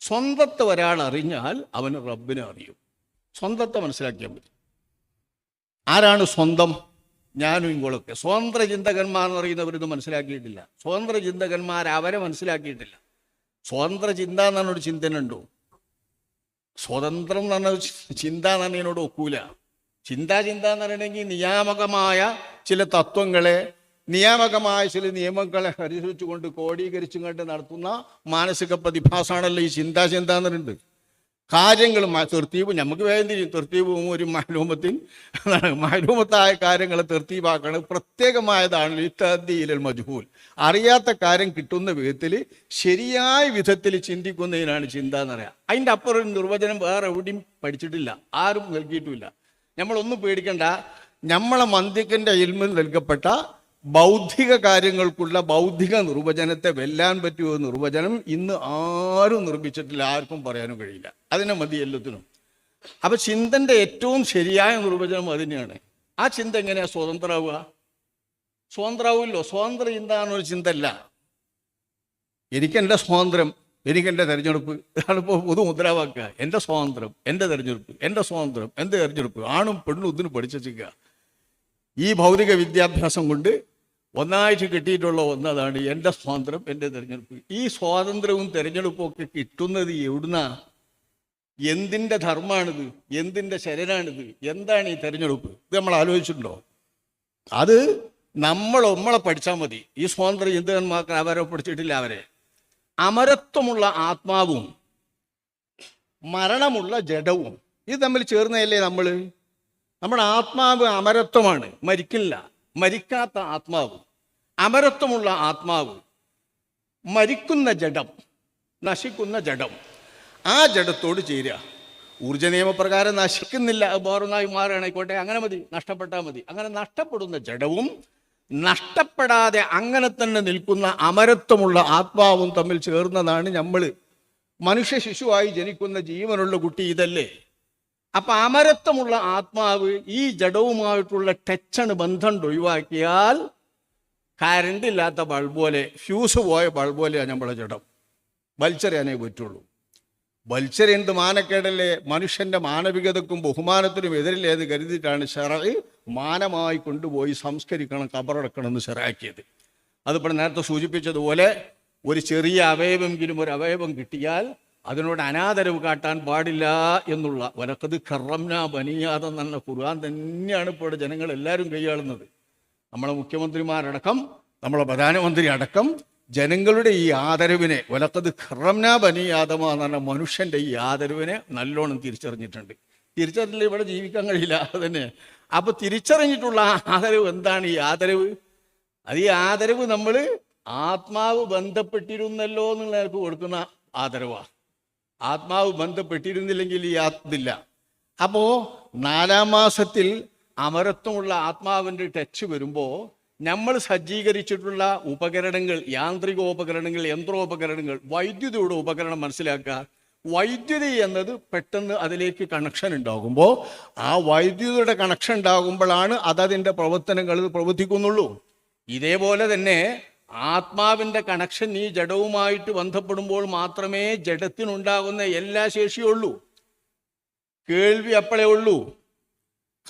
സ്വന്തത്തെ ഒരാൾ അറിഞ്ഞാൽ അവന് റബ്ബിനെ അറിയും. സ്വന്തത്തെ മനസ്സിലാക്കിയാൽ മതി. ആരാണ് സ്വന്തം? ഞാനും ഇങ്ങോളൊക്കെ സ്വതന്ത്ര ചിന്തകന്മാർ എന്ന് പറയുന്നവരിത് മനസ്സിലാക്കിയിട്ടില്ല. സ്വതന്ത്ര ചിന്തകന്മാർ അവരെ മനസ്സിലാക്കിയിട്ടില്ല. സ്വതന്ത്ര ചിന്ത എന്ന് പറഞ്ഞൊരു ചിന്തനുണ്ടോ? സ്വതന്ത്രം എന്ന് പറഞ്ഞ ചിന്ത എന്ന് പറഞ്ഞതിനോട് ഒക്കൂല. ചിന്താ ചിന്ത എന്ന് പറയണമെങ്കിൽ നിയാമകമായ ചില തത്വങ്ങളെ നിയാമകമായ ചില നിയമങ്ങളെ അനുസരിച്ചുകൊണ്ട് കോടീകരിച്ചും കണ്ട് നടത്തുന്ന മാനസിക പ്രതിഭാസമാണല്ലോ ഈ ചിന്താ ചിന്ത എന്ന് പറയുന്നത്. കാര്യങ്ങൾ തെർത്തീവ് നമുക്ക് വേഗം തിരിയും തെർത്തീവും ഒരു മാലൂമത്തിൻ മാലൂമത്തായ കാര്യങ്ങൾ തെർത്തീവാക്കണം പ്രത്യേകമായതാണ് ഈ മജുഹൂൽ. അറിയാത്ത കാര്യം കിട്ടുന്ന വിധത്തിൽ ശരിയായ വിധത്തിൽ ചിന്തിക്കുന്നതിനാണ് ചിന്ത എന്ന് പറയാം. അതിന്റെ അപ്പുറം നിർവചനം വേറെ എവിടെയും പഠിച്ചിട്ടില്ല. ആരും നൽകിയിട്ടുമില്ല. നമ്മളൊന്നും പേടിക്കണ്ട. നമ്മളെ മന്ദിക്കന്റെ ഇൽമിൽ നൽകപ്പെട്ട ബൗദ്ധിക കാര്യങ്ങൾക്കുള്ള ബൗദ്ധിക നിർവചനത്തെ വെല്ലാൻ പറ്റുമോ നിർവചനം ഇന്ന് ആരും നിർമ്മിച്ചിട്ടില്ല ആർക്കും പറയാനും കഴിയില്ല. അതിനെ മതി എല്ലാത്തിനും. അപ്പൊ ചിന്തന്റെ ഏറ്റവും ശരിയായ നിർവചനം അതിനെയാണ്. ആ ചിന്ത എങ്ങനെയാ സ്വതന്ത്രമാവുക സ്വതന്ത്രമാവില്ലോ സ്വതന്ത്ര ചിന്ത എന്നൊരു ചിന്തല്ല എനിക്കെന്റെ സ്വാതന്ത്ര്യം എനിക്കെന്റെ തെരഞ്ഞെടുപ്പ്. ഇതാണ് ഇപ്പോൾ പൊതു മുദ്രാവാക്യ. എന്റെ സ്വാതന്ത്ര്യം എന്റെ തെരഞ്ഞെടുപ്പ് എന്റെ സ്വാതന്ത്ര്യം എന്റെ തെരഞ്ഞെടുപ്പ്. ആണും പെണ്ണും ഇതിന് പഠിച്ചിരിക്കുക ഈ ഭൗതിക വിദ്യാഭ്യാസം കൊണ്ട് ഒന്നായിട്ട് കിട്ടിയിട്ടുള്ള ഒന്നതാണ് എന്റെ സ്വാതന്ത്ര്യം എന്റെ തിരഞ്ഞെടുപ്പ്. ഈ സ്വാതന്ത്ര്യവും തിരഞ്ഞെടുപ്പും ഒക്കെ കിട്ടുന്നത് എവിടുന്നാ? എന്തിന്റെ ധർമ്മമാണിത് എന്തിന്റെ ശരനാണിത്? എന്താണ് ഈ തിരഞ്ഞെടുപ്പ്? ഇത് നമ്മൾ ആലോചിച്ചിട്ടുണ്ടോ? അത് നമ്മൾ നമ്മളെ പഠിച്ചാൽ മതി. ഈ സ്വാതന്ത്ര്യ ചിന്തകന്മാർക്ക് അവരെ പഠിച്ചിട്ടില്ല അവരെ. അമരത്വമുള്ള ആത്മാവും മരണമുള്ള ജഡവും ഇത് തമ്മിൽ ചേർന്നതല്ലേ നമ്മൾ? നമ്മുടെ ആത്മാവ് അമരത്വമാണ്. മരിക്കില്ല. മരിക്കാത്ത ആത്മാവ്. അമരത്വമുള്ള ആത്മാവ്. മരിക്കുന്ന ജഡം. നശിക്കുന്ന ജഡം. ആ ജഡത്തോട് ചേരുക. ഊർജ നിയമപ്രകാരം നശിക്കുന്നില്ല ബോറനായി മാറുകയാണെങ്കിക്കോട്ടെ. അങ്ങനെ മതി. നഷ്ടപ്പെട്ടാൽ മതി. അങ്ങനെ നഷ്ടപ്പെടുന്ന ജഡവും നഷ്ടപ്പെടാതെ അങ്ങനെ തന്നെ നിൽക്കുന്ന അമരത്വമുള്ള ആത്മാവും തമ്മിൽ ചേർന്നതാണ് നമ്മൾ മനുഷ്യ ശിശുവായി ജനിക്കുന്ന ജീവനുള്ള കുട്ടി ഇതല്ലേ? അപ്പൊ അമരത്വമുള്ള ആത്മാവ് ഈ ജഡവുമായിട്ടുള്ള ടച്ചണ് ബന്ധം ഒഴിവാക്കിയാൽ കരണ്ട് ഇല്ലാത്ത ബൾബ് പോലെ ഫ്യൂസ് പോയ ബൾബ് പോലെയാണ് നമ്മളെ ജഡം. വലിച്ചെറിയാനേ പറ്റുള്ളൂ. വലിച്ചെറിയുന്നത് മാനക്കേടല്ലേ? മനുഷ്യന്റെ മാനവികതക്കും ബഹുമാനത്തിനും എതിരില്ലേ എന്ന് കരുതിയിട്ടാണ് ഷെറായി മാനമായി കൊണ്ടുപോയി സംസ്കരിക്കണം കബറടക്കണം എന്ന് ഷെറാക്കിയത്. അതിപ്പോൾ നേരത്തെ സൂചിപ്പിച്ചതുപോലെ ഒരു ചെറിയ അവയവെങ്കിലും ഒരു അവയവം കിട്ടിയാൽ അതിനോട് അനാദരവ് കാട്ടാൻ പാടില്ല എന്നുള്ള വലക്കത് ബനിയാദം എന്ന ഖുർആൻ തന്നെയാണ് ഇപ്പോൾ ജനങ്ങൾ എല്ലാവരും കൈയാളുന്നത്. നമ്മളെ മുഖ്യമന്ത്രിമാരടക്കം നമ്മളെ പ്രധാനമന്ത്രി അടക്കം ജനങ്ങളുടെ ഈ ആദരവിനെ വലക്കത് ഖറംന ബനിയാദമ എന്ന് പറഞ്ഞ മനുഷ്യന്റെ ഈ ആദരവിനെ നല്ലോണം തിരിച്ചറിഞ്ഞിട്ടുണ്ട്. തിരിച്ചറിഞ്ഞില്ല ഇവിടെ ജീവിക്കാൻ കഴിയില്ല അതന്നെ. അപ്പൊ തിരിച്ചറിഞ്ഞിട്ടുള്ള ആദരവ് എന്താണ് ഈ ആദരവ്? അത് ഈ ആദരവ് നമ്മൾ ആത്മാവ് ബന്ധപ്പെട്ടിരുന്നല്ലോ എന്നുള്ള കൊടുക്കുന്ന ആദരവാ. ആത്മാവ് ബന്ധപ്പെട്ടിരുന്നില്ലെങ്കിൽ ഈ ആത്മില്ല അപ്പോ നാലാം മാസത്തിൽ അമരത്വമുള്ള ആത്മാവിന്റെ ടച്ച് വരുമ്പോ നമ്മൾ സജ്ജീകരിച്ചിട്ടുള്ള ഉപകരണങ്ങൾ യാന്ത്രികോപകരണങ്ങൾ യന്ത്രോപകരണങ്ങൾ വൈദ്യുതിയുടെ ഉപകരണം മനസ്സിലാക്കുക. വൈദ്യുതി എന്നത് പെട്ടെന്ന് അതിലേക്ക് കണക്ഷൻ ഉണ്ടാകുമ്പോൾ ആ വൈദ്യുതിയുടെ കണക്ഷൻ ഉണ്ടാകുമ്പോഴാണ് അതതിന്റെ പ്രവർത്തനങ്ങൾ പ്രവർത്തിക്കുന്നുള്ളൂ. ഇതേപോലെ തന്നെ ആത്മാവിന്റെ കണക്ഷൻ ഈ ജഡവുമായിട്ട് ബന്ധപ്പെടുമ്പോൾ മാത്രമേ ജഡത്തിനുണ്ടാകുന്ന എല്ലാ ശേഷിയുള്ളൂ കേൾവി അപ്പോഴേ ഉള്ളൂ.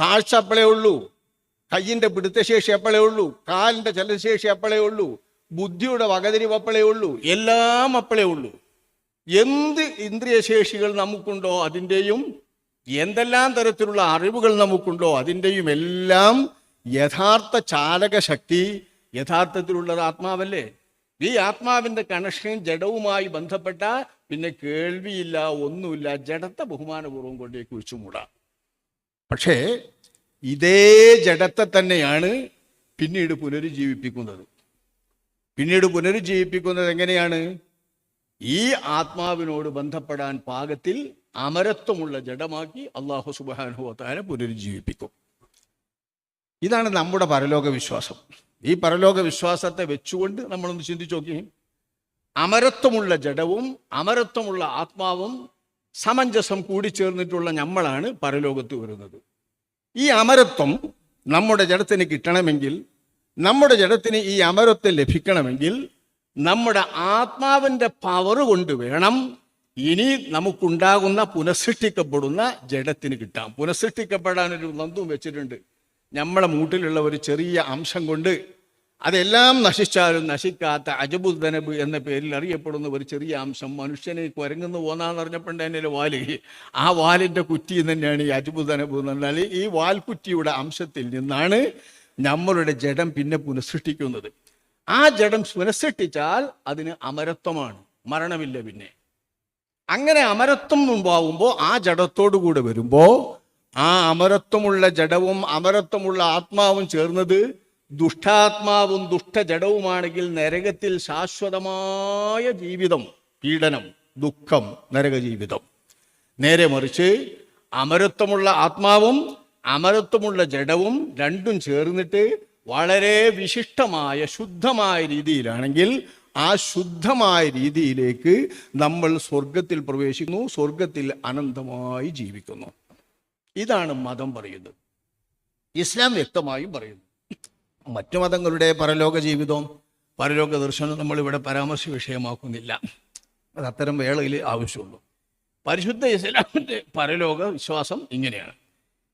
കാഴ്ച അപ്പോഴേ ഉള്ളൂ. കയ്യിന്റെ പിടുത്തശേഷി അപ്പോഴേ ഉള്ളൂ. കാലിന്റെ ചലനശേഷി അപ്പോഴേ ഉള്ളൂ. ബുദ്ധിയുടെ വകതിരിവ് അപ്പോഴേ ഉള്ളൂ. എല്ലാം അപ്പോഴേ ഉള്ളൂ. എന്ത് ഇന്ദ്രിയശേഷികൾ നമുക്കുണ്ടോ അതിന്റെയും എന്തെല്ലാം തരത്തിലുള്ള അറിവുകൾ നമുക്കുണ്ടോ അതിന്റെയും എല്ലാം യഥാർത്ഥ ചാലക ശക്തി യഥാർത്ഥത്തിലുള്ളത് ആത്മാവല്ലേ? ഈ ആത്മാവിന്റെ കണക്ഷൻ ജഡവുമായി ബന്ധപ്പെട്ട പിന്നെ കേൾവിയില്ല ഒന്നുമില്ല ജഡത്തെ ബഹുമാനപൂർവം കൊണ്ടേ വെച്ചു മൂടാം. പക്ഷേ ഇതേ ജഡത്തെ തന്നെയാണ് പിന്നീട് പുനരുജ്ജീവിപ്പിക്കുന്നത്. പിന്നീട് പുനരുജ്ജീവിപ്പിക്കുന്നത് എങ്ങനെയാണ്? ഈ ആത്മാവിനോട് ബന്ധപ്പെടാൻ പാകത്തിൽ അമരത്വമുള്ള ജഡമാക്കി അള്ളാഹു സുബാനുഭവത്താരെ പുനരുജ്ജീവിപ്പിക്കും. ഇതാണ് നമ്മുടെ പരലോക വിശ്വാസം ഈ പരലോക വിശ്വാസത്തെ വെച്ചുകൊണ്ട് നമ്മളൊന്ന് ചിന്തിച്ചു നോക്കി അമരത്വമുള്ള ജഡവും അമരത്വമുള്ള ആത്മാവും സമഞ്ജസം കൂടിച്ചേർന്നിട്ടുള്ള നമ്മളാണ് പരലോകത്ത് വരുന്നത്. ഈ അമരത്വം നമ്മുടെ ജഡത്തിന് കിട്ടണമെങ്കിൽ നമ്മുടെ ജഡത്തിന് ഈ അമരത്വം ലഭിക്കണമെങ്കിൽ നമ്മുടെ ആത്മാവിന്റെ പവർ കൊണ്ട് വേണം ഇനി നമുക്കുണ്ടാകുന്ന പുനഃസൃഷ്ടിക്കപ്പെടുന്ന ജഡത്തിന് കിട്ടാം പുനഃസൃഷ്ടിക്കപ്പെടാൻ ഒരു നന്ദും വെച്ചിട്ടുണ്ട്. നമ്മളെ മൂട്ടിലുള്ള ഒരു ചെറിയ അംശം കൊണ്ട് അതെല്ലാം നശിച്ചാലും നശിക്കാത്ത അജബുദ്ദനബ് എന്ന പേരിൽ അറിയപ്പെടുന്ന ഒരു ചെറിയ അംശം മനുഷ്യനെ കുരങ്ങുന്ന പോന്നാന്ന് പറഞ്ഞപ്പോണ്ട് എന്റെ വാൽ ആ വാലിന്റെ കുറ്റി തന്നെയാണ് ഈ അജബുദ്ദനബ് എന്ന് പറഞ്ഞാൽ ഈ വാൽക്കുറ്റിയുടെ അംശത്തിൽ നിന്നാണ് നമ്മളുടെ ജഡം പിന്നെ പുനഃസൃഷ്ടിക്കുന്നത്. ആ ജഡം പുനഃസൃഷ്ടിച്ചാൽ അതിന് അമരത്വമാണ്. മരണമില്ല പിന്നെ. അങ്ങനെ അമരത്വം മുമ്പാവുമ്പോൾ ആ ജഡത്തോടു കൂടെ വരുമ്പോൾ ആ അമരത്വമുള്ള ജഡവും അമരത്വമുള്ള ആത്മാവും ചേർന്നത് ദുഷ്ടാത്മാവും ദുഷ്ടജഡവുമാണെങ്കിൽ നരകത്തിൽ ശാശ്വതമായ ജീവിതം പീഡനം ദുഃഖം നരക ജീവിതം നേരെ മറിച്ച് അമരത്വമുള്ള ആത്മാവും അമരത്വമുള്ള ജഡവും രണ്ടും ചേർന്നിട്ട് വളരെ വിശിഷ്ടമായ ശുദ്ധമായ രീതിയിലാണെങ്കിൽ ആ ശുദ്ധമായ രീതിയിലേക്ക് നമ്മൾ സ്വർഗത്തിൽ പ്രവേശിക്കുന്നു സ്വർഗത്തിൽ അനന്തമായി ജീവിക്കുന്നു. ഇതാണ് മതം പറയുന്നത്. ഇസ്ലാം വ്യക്തമായും പറയുന്നു. മറ്റു മതങ്ങളുടെ പരലോക ജീവിതവും പരലോക ദർശനവും നമ്മൾ ഇവിടെ പരാമർശ വിഷയമാക്കുന്നില്ല. അത് അത്തരം വേളയിൽ ആവശ്യമുള്ളൂ. പരിശുദ്ധ ഇസ്ലാമിന്റെ പരലോക വിശ്വാസം ഇങ്ങനെയാണ്.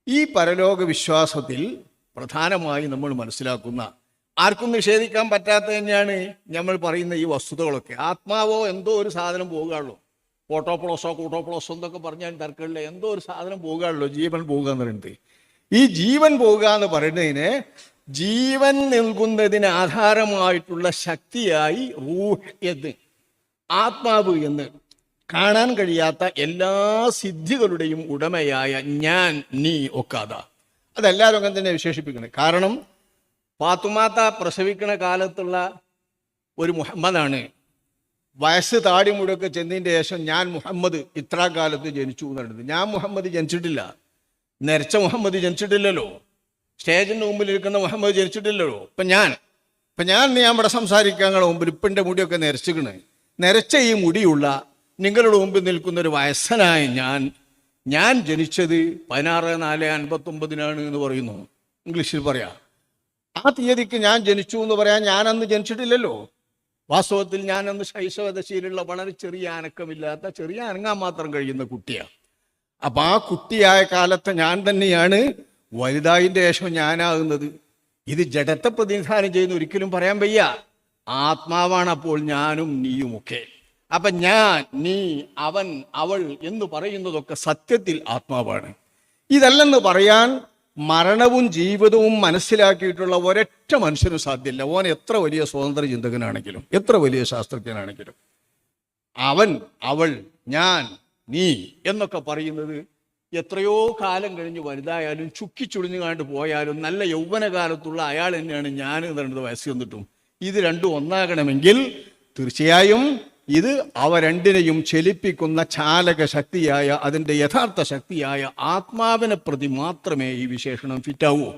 ഈ പരലോക വിശ്വാസത്തിൽ പ്രധാനമായി നമ്മൾ മനസ്സിലാക്കുന്ന ആർക്കും നിഷേധിക്കാൻ പറ്റാത്ത തന്നെയാണ് നമ്മൾ പറയുന്ന ഈ വസ്തുതകളൊക്കെ. ആത്മാവോ എന്തോ ഒരു സാധനം പോകുകയുള്ളൂ ഓട്ടോപ്ലോസോ കൂട്ടോപ്ലോസോ എന്നൊക്കെ പറഞ്ഞാൽ തർക്കമില്ല. എന്തോ ഒരു സാധനം പോകുകയുള്ളൂ ജീവൻ പോകുക എന്ന് പറയുന്നത്. ഈ ജീവൻ പോകുക എന്ന് പറയുന്നതിന് ജീവൻ നൽകുന്നതിന് ആധാരമായിട്ടുള്ള ശക്തിയായി റൂഹ് എന്ന് ആത്മാവ് എന്ന് കാണാൻ കഴിയാത്ത എല്ലാ സിദ്ധികളുടെയും ഉടമയായ ഞാൻ നീ ഒക്കാത അതെല്ലാവരും അങ്ങനെ തന്നെ വിശേഷിപ്പിക്കുന്നത്. കാരണം പാത്തുമാത്ത പ്രസവിക്കുന്ന കാലത്തുള്ള ഒരു മുഹമ്മദാണ് വയസ്സ് താടി മുഴുവൊക്കെ ചെന്നതിന്റെ ശേഷം ഞാൻ മുഹമ്മദ് ഇത്ര കാലത്ത് ജനിച്ചു എന്നുള്ളത്. ഞാൻ മുഹമ്മദ് ജനിച്ചിട്ടില്ല. നരച്ച മുഹമ്മദ് ജനിച്ചിട്ടില്ലല്ലോ. സ്റ്റേജിന്റെ മുമ്പിൽ ഇരിക്കുന്ന മുഹമ്മദ് ജനിച്ചിട്ടില്ലല്ലോ. ഇപ്പം ഞാൻ ഇപ്പം ഞാൻ ഞാൻ ഇവിടെ സംസാരിക്കാൻ മുമ്പിൽ ഇപ്പന്റെ മുടിയൊക്കെ നിരച്ചിക്കണ് നിരച്ച ഈ മുടിയുള്ള നിങ്ങളുടെ മുമ്പിൽ നിൽക്കുന്ന ഒരു വയസ്സനായ ഞാൻ ഞാൻ ജനിച്ചത് പതിനാറ് നാല് അൻപത്തൊമ്പതിനാണ് എന്ന് പറയുന്നു. ഇംഗ്ലീഷിൽ പറയാം. ആ തീയതിക്ക് ഞാൻ ജനിച്ചു എന്ന് പറയാൻ ഞാൻ അന്ന് ജനിച്ചിട്ടില്ലല്ലോ. വാസ്തവത്തിൽ ഞാനന്ന് ശൈശവദശയിലുള്ള വളരെ ചെറിയ അനക്കമില്ലാത്ത ചെറിയ അനങ്ങാൻ മാത്രം കഴിയുന്ന കുട്ടിയാണ്. അപ്പൊ ആ കുട്ടിയായ കാലത്ത് ഞാൻ തന്നെയാണ് വലുതായതിന്റെ ശേഷം ഞാനാകുന്നത്. ഇത് ജഡത്തെ പ്രതിനിധാനം ചെയ്യുന്ന ഒരിക്കലും പറയാൻ വയ്യ. ആത്മാവാണ് അപ്പോൾ ഞാനും നീയുമൊക്കെ അപ്പൊ ഞാൻ നീ അവൻ അവൾ എന്ന് പറയുന്നതൊക്കെ സത്യത്തിൽ ആത്മാവാണ്. ഇതല്ലെന്ന് പറയാൻ മരണവും ജീവിതവും മനസ്സിലാക്കിയിട്ടുള്ള ഒരൊറ്റ മനുഷ്യനും സാധ്യമല്ല ഓൻ എത്ര വലിയ സ്വതന്ത്ര ചിന്തകനാണെങ്കിലും എത്ര വലിയ ശാസ്ത്രജ്ഞനാണെങ്കിലും. അവൻ അവൾ ഞാൻ നീ എന്നൊക്കെ പറയുന്നത് എത്രയോ കാലം കഴിഞ്ഞ് വലുതായാലും ചുക്കിച്ചുളിഞ്ഞു കണ്ട് പോയാലും നല്ല യൗവനകാലത്തുള്ള അയാൾ തന്നെയാണ് ഞാൻ എന്നുള്ളത് വയസ്സ് വന്നിട്ടും. ഇത് രണ്ടും ഒന്നാകണമെങ്കിൽ തീർച്ചയായും ഇത് അവ രണ്ടിനെയും ചലിപ്പിക്കുന്ന ചാലക ശക്തിയായ അതിന്റെ യഥാർത്ഥ ശക്തിയായ ആത്മാവിനെ പ്രതി മാത്രമേ ഈ വിശേഷണം ഫിറ്റാവൂ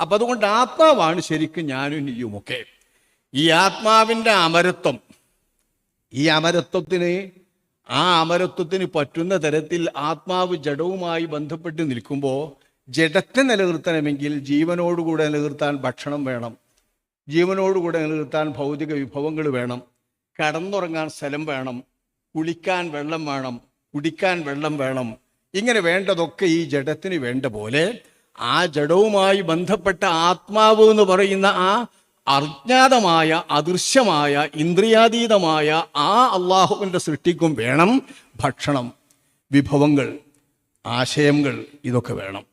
അപ്പം അതുകൊണ്ട് ആത്മാവാണ് ശരിക്കും ഞാനും നീയുമൊക്കെ ഈ ആത്മാവിന്റെ അമരത്വം ഈ അമരത്വത്തിന് ആ അമരത്വത്തിന് പറ്റുന്ന തരത്തിൽ ആത്മാവ് ജഡവുമായി ബന്ധപ്പെട്ട് നിൽക്കുമ്പോൾ ജഡത്തെ നിലനിർത്തണമെങ്കിൽ ജീവനോടുകൂടെ നിലനിർത്താൻ ഭക്ഷണം വേണം. ജീവനോടുകൂടെ നിലനിർത്താൻ ഭൗതിക വിഭവങ്ങൾ വേണം. കടന്നുറങ്ങാൻ സ്ഥലം വേണം കുളിക്കാൻ വെള്ളം വേണം കുടിക്കാൻ വെള്ളം വേണം. ഇങ്ങനെ വേണ്ടതൊക്കെ ഈ ജഡത്തിന് വേണ്ട പോലെ ആ ജഡവുമായി ബന്ധപ്പെട്ട ആത്മാവ് എന്ന് പറയുന്ന ആ അജ്ഞാതമായ അദൃശ്യമായ ഇന്ദ്രിയാതീതമായ ആ അള്ളാഹുവിന്റെ സൃഷ്ടിക്കും വേണം ഭക്ഷണം വിഭവങ്ങൾ ആശയങ്ങൾ ഇതൊക്കെ വേണം.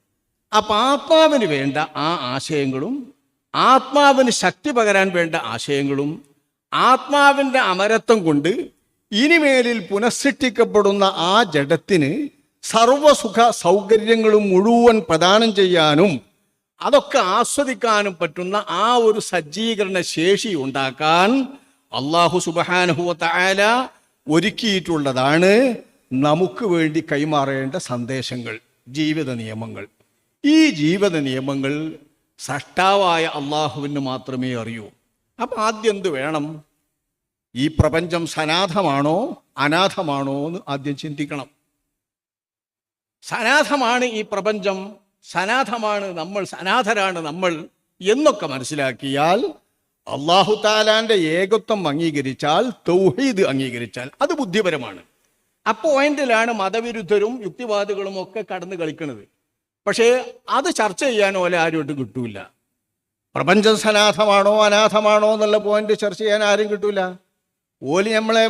അപ്പം ആത്മാവിന് വേണ്ട ആ ആശയങ്ങളും ആത്മാവിന് ശക്തി പകരാൻ വേണ്ട ആശയങ്ങളും ആത്മാവിന്റെ അമരത്വം കൊണ്ട് ഇനിമേലിൽ പുനഃസൃഷ്ടിക്കപ്പെടുന്ന ആ ജഡത്തിന് സർവസുഖ സൗകര്യങ്ങളും മുഴുവൻ പ്രദാനം ചെയ്യാനും അതൊക്കെ ആസ്വദിക്കാനും പറ്റുന്ന ആ ഒരു സജ്ജീകരണ ശേഷി ഉണ്ടാക്കാൻ അള്ളാഹു സുബാനുഹുവല ഒരുക്കിയിട്ടുള്ളതാണ് നമുക്ക് വേണ്ടി കൈമാറേണ്ട സന്ദേശങ്ങൾ ജീവിത നിയമങ്ങൾ. ഈ ജീവിത നിയമങ്ങൾ സഷ്ടാവായ അള്ളാഹുവിന് മാത്രമേ അറിയൂ. അപ്പം ആദ്യം എന്ത് വേണം? ഈ പ്രപഞ്ചം സനാഥമാണോ അനാഥമാണോ എന്ന് ആദ്യം ചിന്തിക്കണം. സനാഥമാണ് ഈ പ്രപഞ്ചം സനാഥമാണ് നമ്മൾ സനാഥരാണ് നമ്മൾ എന്നൊക്കെ മനസ്സിലാക്കിയാൽ അള്ളാഹു താലാന്റെ ഏകത്വം അംഗീകരിച്ചാൽ തൗഹീദ് അംഗീകരിച്ചാൽ അത് ബുദ്ധിപരമാണ്. ആ പോയിന്റിലാണ് മതവിരുദ്ധരും യുക്തിവാദികളും ഒക്കെ കടന്ന് കളിക്കുന്നത് പക്ഷേ അത് ചർച്ച ചെയ്യാൻ പോലെ ആരുമായിട്ട് കിട്ടൂല. പ്രപഞ്ചം സനാഥമാണോ അനാഥമാണോ എന്നുള്ള പോയിന്റ് ചർച്ച ചെയ്യാൻ ആരും കിട്ടൂല. ഓലി നമ്മളെ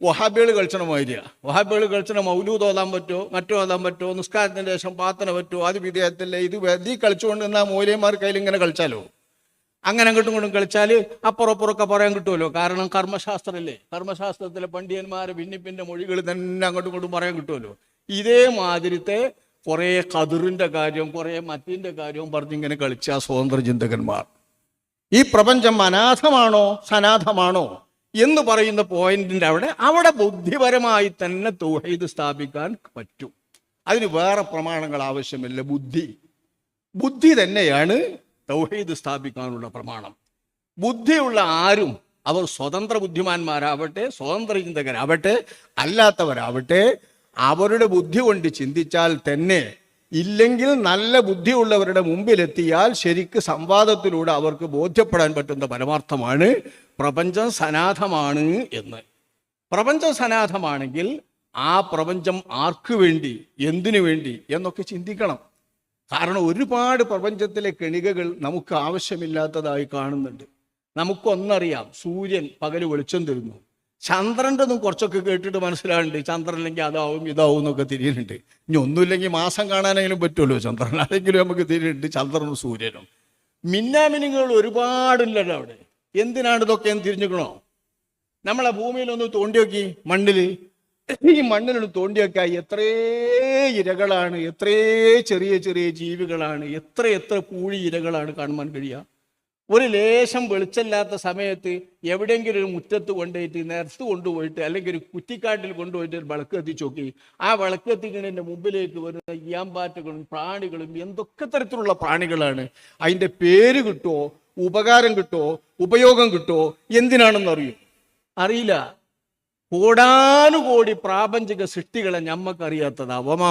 വഹാബികൾ കളിച്ചണ മൈര്യ വഹാബികൾ കളിച്ചണ മൗലൂദ് ഓതാൻ പറ്റുമോ മറ്റോ ഓതാൻ പറ്റുമോ നിസ്കാരത്തിന് ശേഷം പാത്തന പറ്റുമോ അത് വിധേയത്തില്ല ഇത് വെതി കളിച്ചുകൊണ്ട് നിന്നാ മൂലയന്മാർ കയ്യിൽ ഇങ്ങനെ കളിച്ചാലോ? അങ്ങനെ അങ്ങോട്ടും ഇങ്ങോട്ടും കളിച്ചാൽ അപ്പുറപ്പുറമൊക്കെ പറയാൻ കിട്ടുമല്ലോ. കാരണം കർമ്മശാസ്ത്രമല്ലേ കർമ്മശാസ്ത്രത്തിലെ പണ്ഡിതന്മാരെ ഭിന്നിപ്പിന്റെ മൊഴികൾ തന്നെ അങ്ങോട്ടും ഇങ്ങോട്ടും പറയാൻ കിട്ടുമല്ലോ. ഇതേമാതിരിത്തെ കുറേ കതിറിന്റെ കാര്യവും കുറേ മറ്റിന്റെ കാര്യവും പറഞ്ഞിങ്ങനെ കളിച്ച സ്വതന്ത്ര ചിന്തകന്മാർ ഈ പ്രപഞ്ചം അനാഥമാണോ സനാഥമാണോ എന്ന് പറയുന്ന പോയിന്റിന്റെ അവിടെ അവിടെ ബുദ്ധിപരമായി തന്നെ തൗഹീദ് സ്ഥാപിക്കാൻ പറ്റും. അതിന് വേറെ പ്രമാണങ്ങൾ ആവശ്യമില്ല. ബുദ്ധി. ബുദ്ധി തന്നെയാണ് തൗഹീദ് സ്ഥാപിക്കാനുള്ള പ്രമാണം. ബുദ്ധിയുള്ള ആരും അവർ സ്വതന്ത്ര ബുദ്ധിമാന്മാരാവട്ടെ സ്വതന്ത്ര ചിന്തകരാവട്ടെ അല്ലാത്തവരാവട്ടെ അവരുടെ ബുദ്ധി കൊണ്ട് ചിന്തിച്ചാൽ തന്നെ ഇല്ലെങ്കിൽ നല്ല ബുദ്ധിയുള്ളവരുടെ മുമ്പിലെത്തിയാൽ ശരിക്ക് സംവാദത്തിലൂടെ അവർക്ക് ബോധ്യപ്പെടാൻ പറ്റുന്ന പരമാർത്ഥമാണ് പ്രപഞ്ചം സനാഥമാണ് എന്ന്. പ്രപഞ്ചം സനാഥമാണെങ്കിൽ ആ പ്രപഞ്ചം ആർക്കു വേണ്ടി എന്തിനു വേണ്ടി എന്നൊക്കെ ചിന്തിക്കണം. കാരണം ഒരുപാട് പ്രപഞ്ചത്തിലെ കെണികകൾ നമുക്ക് ആവശ്യമില്ലാത്തതായി കാണുന്നുണ്ട്. നമുക്കൊന്നറിയാം സൂര്യൻ പകൽ വെളിച്ചം തരുന്നു. ചന്ദ്രന്റെ ഒന്നും കുറച്ചൊക്കെ കേട്ടിട്ട് മനസ്സിലാവുന്നുണ്ട്. ചന്ദ്രൻ ഇല്ലെങ്കിൽ അതാവും ഇതാവും എന്നൊക്കെ തിരിയുന്നുണ്ട്. ഇനി ഒന്നുമില്ലെങ്കിൽ മാസം കാണാനെങ്കിലും പറ്റുമല്ലോ ചന്ദ്രൻ. അതെങ്കിലും നമുക്ക് തിരിയുന്നുണ്ട്. ചന്ദ്രനും സൂര്യനും. മിന്നാമിനുകൾ ഒരുപാടുണ്ടല്ലോ അവിടെ. എന്തിനാണ് ഇതൊക്കെ എന്ന് തിരിഞ്ഞുക്കണോ നമ്മളെ ഭൂമിയിലൊന്ന് തോണ്ടി നോക്കി മണ്ണിൽ ഈ മണ്ണിലൊന്ന് തോണ്ടി നോക്കിയാൽ എത്രേ ഇരകളാണ് എത്രേ ചെറിയ ചെറിയ ജീവികളാണ് എത്ര എത്ര പൂഴി ഇരകളാണ് കാണുവാൻ കഴിയുക? ഒരു ലേശം വെളിച്ചമില്ലാത്ത സമയത്ത് എവിടെയെങ്കിലും ഒരു മുറ്റത്ത് കൊണ്ടുപോയിട്ട് നിരത്ത് കൊണ്ടുപോയിട്ട് അല്ലെങ്കിൽ ഒരു കുറ്റിക്കാട്ടിൽ കൊണ്ടുപോയിട്ട് ഒരു വിളക്ക് കത്തിച്ച് നോക്കി. ആ വിളക്ക് കത്തിക്കുന്നതിന്റെ മുമ്പിലേക്ക് വരുന്ന ഇയാമ്പാറ്റകളും പ്രാണികളും എന്തൊക്കെ തരത്തിലുള്ള പ്രാണികളാണ്? അതിന്റെ പേര് കിട്ടുമോ ഉപകാരം കിട്ടുമോ ഉപയോഗം കിട്ടുമോ എന്തിനാണെന്ന് അറിയും? അറിയില്ല. കോടാനുകോടി പ്രാപഞ്ചിക സൃഷ്ടികളെ ഞമ്മക്കറിയാത്തതാ. വമാ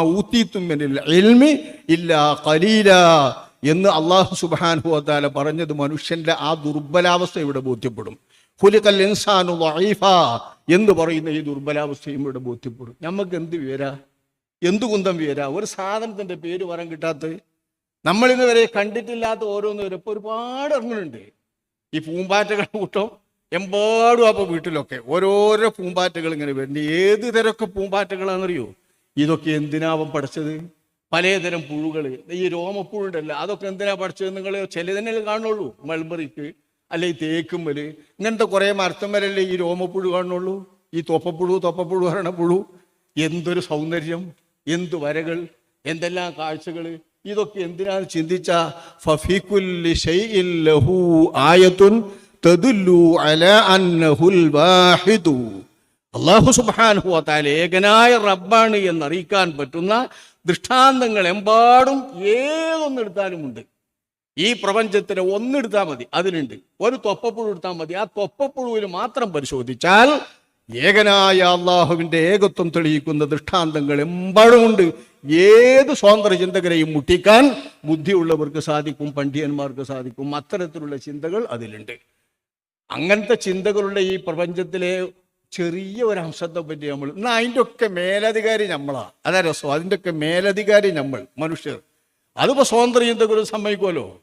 എൽമി ഇല്ല കലീല എന്ന് അള്ളാഹു സുബാനുഭവത്താല പറഞ്ഞത് മനുഷ്യന്റെ ആ ദുർബലാവസ്ഥ ഇവിടെ ബോധ്യപ്പെടും. ഹുലിക്കൽ ഇൻസാനു എന്ന് പറയുന്ന ഈ ദുർബലാവസ്ഥയും ഇവിടെ ബോധ്യപ്പെടും. നമുക്ക് എന്ത് വിവരാ? എന്തു കുന്തം വിവരാ? ഒരു സാധനത്തിന്റെ പേര് പറയാൻ കിട്ടാത്ത നമ്മളിന്ന് വരെ കണ്ടിട്ടില്ലാത്ത ഓരോന്ന് വരെ ഇപ്പൊ ഒരുപാട് ഇറങ്ങുന്നുണ്ട്. ഈ പൂമ്പാറ്റകളുടെ കൂട്ടം എമ്പാടും അപ്പൊ വീട്ടിലൊക്കെ ഓരോരോ പൂമ്പാറ്റകൾ ഇങ്ങനെ വരുന്നുണ്ട്. ഏത് തരമൊക്കെ പൂമ്പാറ്റകളാണെന്നറിയോ? ഇതൊക്കെ എന്തിനാവും പഠിച്ചത് പലതരം പുഴുകൾ ഈ രോമപ്പുഴുണ്ടല്ലോ അതൊക്കെ എന്തിനാ പഠിച്ചത് നിങ്ങൾ ചിലതന്നെ കാണുള്ളൂ മൾബറിക്ക് അല്ലെ ഈ തേക്കുമ്പൽ ഇങ്ങനത്തെ കുറേ വരല്ലേ ഈ രോമപ്പുഴു കാണുള്ളൂ ഈ തൊപ്പപ്പുഴു തൊപ്പപ്പുഴു പറയണ പുഴു. എന്തൊരു സൗന്ദര്യം എന്ത് വരകൾ എന്തെല്ലാം കാഴ്ചകൾ ഇതൊക്കെ എന്തിനാണ് ചിന്തിച്ച? അള്ളാഹു വതആല ഏകനായ റബ്ബാണ് എന്നറിയിക്കാൻ പറ്റുന്ന ദൃഷ്ടാന്തങ്ങൾ എമ്പാടും ഏതൊന്നെടുത്താലും ഉണ്ട് ഈ പ്രപഞ്ചത്തിന് ഒന്നെടുത്താൽ മതി അതിലുണ്ട്. ഒരു തൊപ്പപ്പുഴു എടുത്താൽ മതി. ആ തൊപ്പപ്പുഴുവിൽ മാത്രം പരിശോധിച്ചാൽ ഏകനായ അള്ളാഹുവിന്റെ ഏകത്വം തെളിയിക്കുന്ന ദൃഷ്ടാന്തങ്ങൾ എമ്പാടുമുണ്ട്. ഏത് സ്വതന്ത്ര ചിന്തകരെയും മുട്ടിക്കാൻ ബുദ്ധിയുള്ളവർക്ക് സാധിക്കും പണ്ഡിയന്മാർക്ക് സാധിക്കും. അത്തരത്തിലുള്ള ചിന്തകൾ അതിലുണ്ട്. അങ്ങനത്തെ ചിന്തകളുടെ ഈ പ്രപഞ്ചത്തിലെ ചെറിയ ഒരു അംശത്തെ പറ്റി നമ്മൾ എന്നാൽ അതിന്റെ ഒക്കെ മേലധികാരി നമ്മളാണ് അതാ രസം. അതിന്റെ ഒക്കെ മേലധികാരി നമ്മൾ മനുഷ്യർ. അതിപ്പോൾ സ്വതന്ത്ര ചിന്തകൾ സമ്മതിക്കുമല്ലോ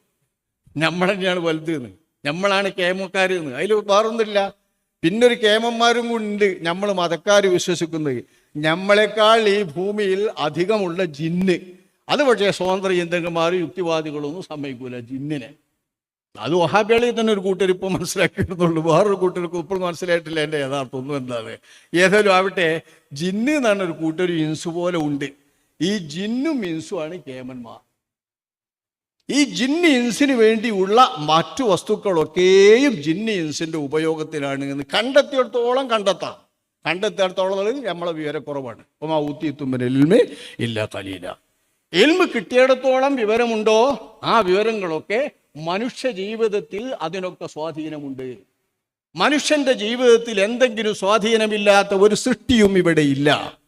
നമ്മൾ തന്നെയാണ് വലുത് എന്ന് നമ്മളാണ് കേമക്കാർ എന്ന് അതിൽ വേറൊന്നുമില്ല. പിന്നെ ഒരു കേമന്മാരും ഉണ്ട്. നമ്മൾ മതക്കാർ വിശ്വസിക്കുന്നത്. നമ്മളെക്കാൾ ഈ ഭൂമിയിൽ അധികമുള്ള ജിന്ന്. അത് പക്ഷേ സ്വതന്ത്ര ചിന്തകന്മാരും യുക്തിവാദികളൊന്നും സമ്മതിക്കൂല ജിന്നിനെ. അത് വഹാബികളിൽ തന്നെ ഒരു കൂട്ടർ ഇപ്പോൾ മനസ്സിലാക്കിയിരുന്നുള്ളൂ വേറൊരു കൂട്ടർക്ക് ഇപ്പോൾ മനസ്സിലായിട്ടില്ല എന്റെ യഥാർത്ഥം ഒന്നും എന്താണ്. ഏതായാലും ആവട്ടെ ജിന്ന് എന്നാണ് ഒരു കൂട്ടർ ഇൻസു പോലെ ഉണ്ട്. ഈ ജിന്നും ഇൻസുമാണ് കേമന്മാർ. ഈ ജിന്ന് ഇൻസിന് വേണ്ടിയുള്ള മറ്റു വസ്തുക്കളൊക്കെയും ജിന്ന് ഇൻസിന്റെ ഉപയോഗത്തിലാണ് എന്ന് കണ്ടെത്തിയിടത്തോളം കണ്ടെത്താം. കണ്ടെത്തിയിടത്തോളം നമ്മളെ വിവരക്കുറവാണ്. ഒമാ ഊത്തിത്തുമ്പൻ എൽമേ ഇല്ല കലീല എൽമ് കിട്ടിയിടത്തോളം വിവരമുണ്ടോ? ആ വിവരങ്ങളൊക്കെ മനുഷ്യ ജീവിതത്തിൽ അതിനൊക്കെ സ്വാധീനമുണ്ട്. മനുഷ്യന്റെ ജീവിതത്തിൽ എന്തെങ്കിലും സ്വാധീനമില്ലാത്ത ഒരു സൃഷ്ടിയും ഇവിടെ ഇല്ല.